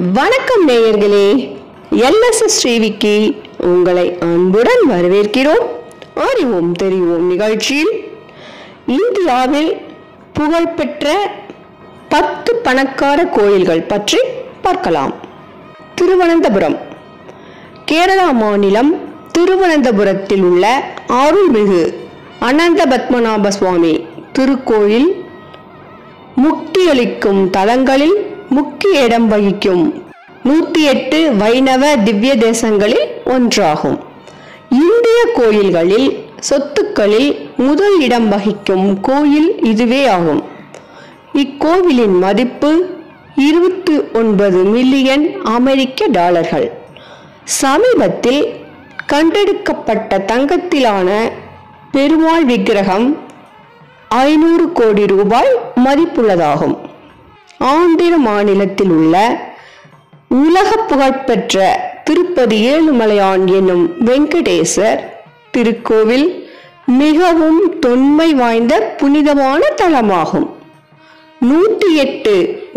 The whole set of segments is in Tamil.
வணக்கம் நேயர்களே எல்எஸ்எஸ் ஸ்ரீவிக்கு உங்களை அன்புடன் வரவேற்கிறோம். அறிவோம் தெரிவோம் நிகழ்ச்சியில் இந்தியாவில் புகழ்பெற்ற பத்து பணக்கார கோயில்கள் பற்றி பார்க்கலாம். திருவனந்தபுரம் கேரளா மாநிலம் திருவனந்தபுரத்தில் உள்ள அருள்மிகு அனந்த பத்மநாப சுவாமி திருக்கோயில் முக்தியளிக்கும் தலங்களில் முக்கிய இடம் வகிக்கும். நூற்றி எட்டு வைணவ திவ்ய தேசங்களில் ஒன்றாகும். இந்திய கோயில்களில் சொத்துக்களில் முதல் இடம் வகிக்கும் கோயில் இதுவே ஆகும். இக்கோவிலின் மதிப்பு இருபத்தி ஒன்பது மில்லியன் அமெரிக்க டாலர்கள். சமீபத்தில் கண்டெடுக்கப்பட்ட தங்கத்திலான பெருமாள் விக்கிரகம் ஐநூறு கோடி ரூபாய் மதிப்புள்ளதாகும். ஆந்திர மாநிலத்தில் உள்ள உலக புகழ்பெற்ற திருப்பதி ஏழுமலையான் என்னும் வெங்கடேசர் திருக்கோவில் மிகவும் தொன்மை வாய்ந்த புனிதமான தலமாகும். நூற்றி எட்டு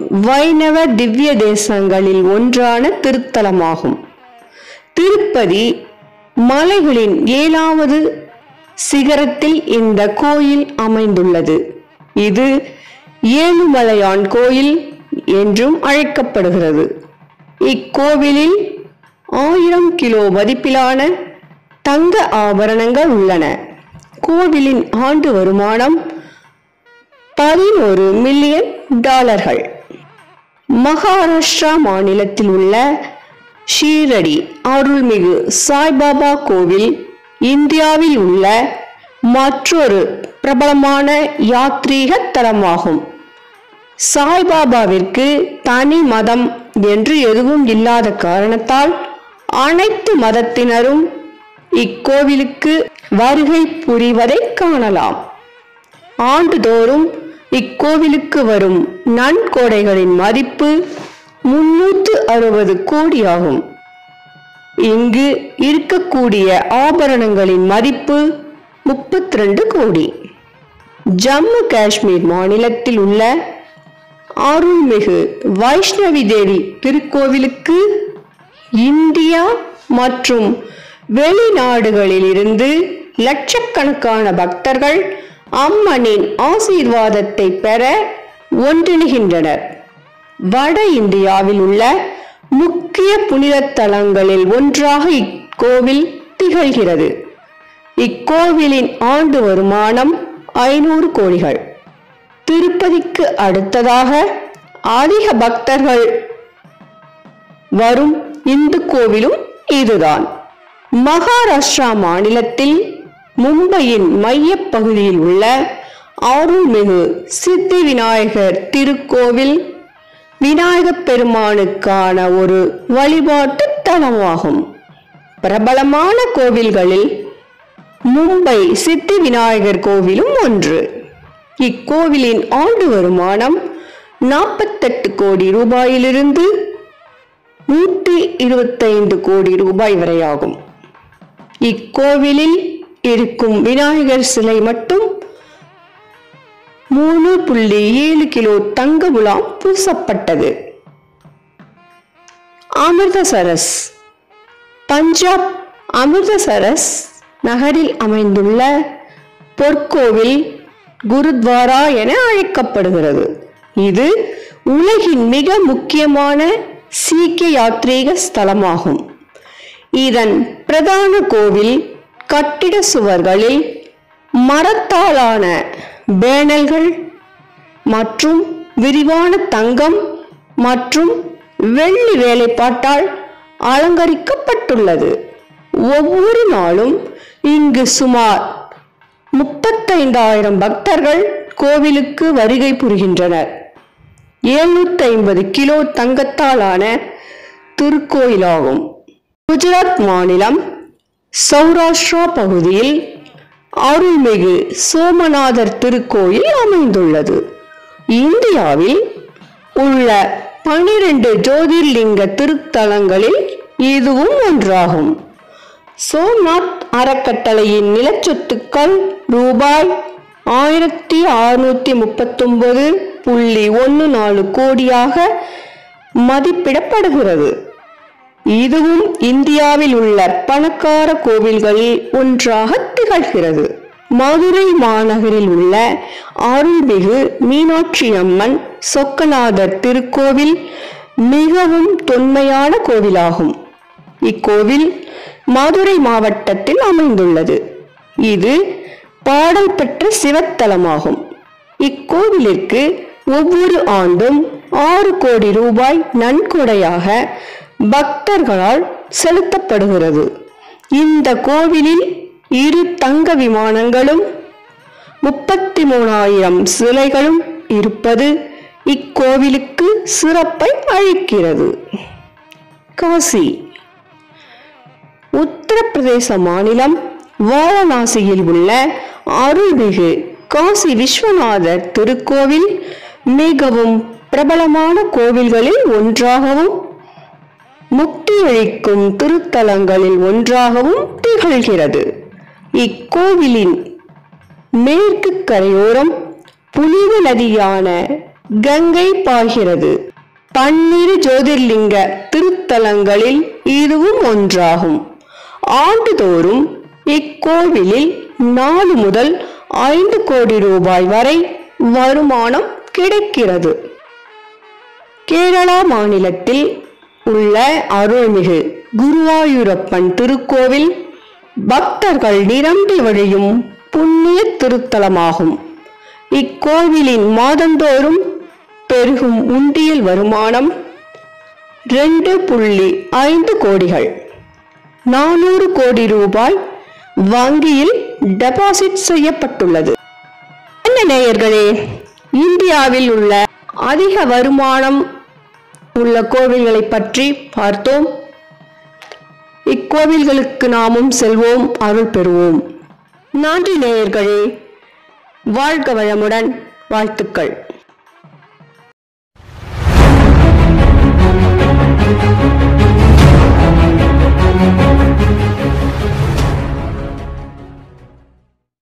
வைணவ திவ்ய தேசங்களில் ஒன்றான திருத்தலமாகும். திருப்பதி மலைகளின் ஏழாவது சிகரத்தில் இந்த கோயில் அமைந்துள்ளது. இது ஏழுமலையான் கோயில் என்றும் அழைக்கப்படுகிறது. இக்கோவிலில் ஆயிரம் கிலோ மதிப்பிலான தங்க ஆபரணங்கள் உள்ளன. கோவிலின் ஆண்டு வருமானம் பதினோரு மில்லியன் டாலர்கள். மகாராஷ்டிரா மாநிலத்தில் உள்ள ஷீரடி அருள்மிகு சாய்பாபா கோவில் இந்தியாவில் உள்ள மற்றொரு பிரபலமான யாத்ரீக தலமாகும். சாய்பாபாவிற்கு தனி மதம் என்று எதுவும் இல்லாத காரணத்தால் அனைத்து மதத்தினரும் இக்கோவிலுக்கு வருகை புரிவதை காணலாம். ஆண்டுதோறும் இக்கோவிலுக்கு வரும் நன்கொடைகளின் மதிப்பு முன்னூற்று அறுபது கோடியாகும். இங்கு இருக்கக்கூடிய ஆபரணங்களின் மதிப்பு முப்பத்தி ரெண்டு கோடி. ஜம்மு காஷ்மீர் மாநிலத்தில் உள்ள அருள்மிகு வைஷ்ணவி தேவி திருக்கோவிலுக்கு இந்தியா மற்றும் வெளிநாடுகளிலிருந்து லட்சக்கணக்கான பக்தர்கள் அம்மனின் ஆசீர்வாதத்தை பெற ஒன்றிணைகின்றனர். வட இந்தியாவில் உள்ள முக்கிய புனித தலங்களில் ஒன்றாக இக்கோவில் திகழ்கிறது. இக்கோவிலின் ஆண்டு வருமானம் ஐநூறு கோடிகள். திருப்பதிக்கு அடுத்ததாக அதிக பக்தர்கள் வரும் இந்து கோவிலும் இதுதான். மகாராஷ்டிரா மாநிலத்தில் மும்பையின் மையப்பகுதியில் உள்ள அருள்மிகு சித்தி விநாயகர் திருக்கோவில் விநாயகப் பெருமானுக்கான ஒரு வழிபாட்டு தலமாகும். பிரபலமான கோவில்களில் மும்பை சித்தி விநாயகர் கோவிலும் ஒன்று. இக்கோவிலின் ஆண்டு வருமானம் நாற்பத்தெட்டு கோடி ரூபாயிலிருந்து நூற்றி இருபத்தைந்து கோடி ரூபாய் வரையாகும். இக்கோவிலில் இருக்கும் விநாயகர் சிலை மட்டும் மூணு புள்ளி ஏழு கிலோ தங்க முலாம் பூசப்பட்டது. அமிர்தசரஸ் பஞ்சாப் அமிர்தசரஸ் நகரில் அமைந்துள்ள பொற்கோவில் குருத்வாரா என அழைக்கப்படுகிறது. இது உலகின் மிக முக்கியமான சீக்கிய யாத்ரீக ஸ்தலமாகும். இதன் பிரதான கோவில் கட்டிட சுவர்களில் மரத்தாலான பேனல்கள் மற்றும் விரிவான தங்கம் மற்றும் வெள்ளி வேலைப்பாட்டால் அலங்கரிக்கப்பட்டுள்ளது. ஒவ்வொரு நாளும் இங்கு சுமார் முப்பத்தைந்தாயிரம் பக்தர்கள் கோவிலுக்கு வருகை புரிகின்றனர். எழுநூத்தி ஐம்பது கிலோ தங்கத்தாலான திருக்கோயிலாகும். குஜராத் மாநிலம் சௌராஷ்டிரா பகுதியில் அருள்மிகு சோமநாதர் திருக்கோயில் அமைந்துள்ளது. இந்தியாவில் உள்ள பனிரெண்டு ஜோதிர்லிங்க திருத்தலங்களில் இதுவும் ஒன்றாகும். சோம்நாத் அறக்கட்டளையின் நிலச்சொத்துக்கள் ரூபாய் ஆயிரத்தி அறுநூத்தி முப்பத்தொன்பது புள்ளி ஒன்று நாலு கோடியாக மதிப்பிடப்படுகிறது. இதுவும் இந்தியாவில் உள்ள பணக்கார கோவில்களில் ஒன்றாக திகழ்கிறது. மதுரை மாநகரில் உள்ள அருள்மிகு மீனாட்சி அம்மன் சொக்கநாதர் திருக்கோவில் மிகவும் தொன்மையான கோவிலாகும். இக்கோவில் மதுரை மாவட்டத்தில் அமைந்துள்ளது. இது பாடல் பெற்ற சிவத்தலமாகும். இக்கோவிலிற்கு ஒவ்வொரு ஆண்டும் ஆறு கோடி ரூபாய் நன்கொடையாக பக்தர்களால் செலுத்தப்படுகிறது. இந்த கோவிலில் இரு தங்க விமானங்களும் முப்பத்தி மூணாயிரம் சிலைகளும் இருப்பது இக்கோவிலுக்கு சிறப்பை அளிக்கிறது. காசி உத்தரப்பிரதேச மாநிலம் வாரணாசியில் உள்ள அருள்மிகு காசி விஸ்வநாதர் திருக்கோவில் மிகவும் பிரபலமான கோவில்களில் ஒன்றாகவும் முக்தியளிக்கும் திருத்தலங்களில் ஒன்றாகவும் திகழ்கிறது. இக்கோவிலின் மேற்கு கரையோரம் புனித நதியான கங்கை பாய்கிறது. பன்னிரு ஜோதிர்லிங்க திருத்தலங்களில் இதுவும் ஒன்றாகும். ஆண்டுதோறும் இக்கோவிலில் நாலு முதல் ஐந்து கோடி ரூபாய் வரை வருமானம் கிடைக்கிறது. கேரளா மாநிலத்தில் உள்ள அருள்மிகு குருவாயூரப்பன் திருக்கோவில் பக்தர்கள் நிரம்பி வழியும் புண்ணிய திருத்தலமாகும். இக்கோவிலின் மாதந்தோறும் பெருகும் உண்டியல் வருமானம் ரெண்டு புள்ளி ஐந்து கோடிகள். நானூறு கோடி ரூபாய் வங்கியில் டெபாசிட் செய்யப்பட்டுள்ளது. என்ன நேயர்களே இந்தியாவில் உள்ள அதிக வருமானம் உள்ள கோவில்களை பற்றி பார்த்தோம். இக்கோவில்களுக்கு நாமும் செல்வோம் அருள் பெறுவோம். நன்றி நேயர்களே வாழ்க வளமுடன் வாழ்த்துக்கள்.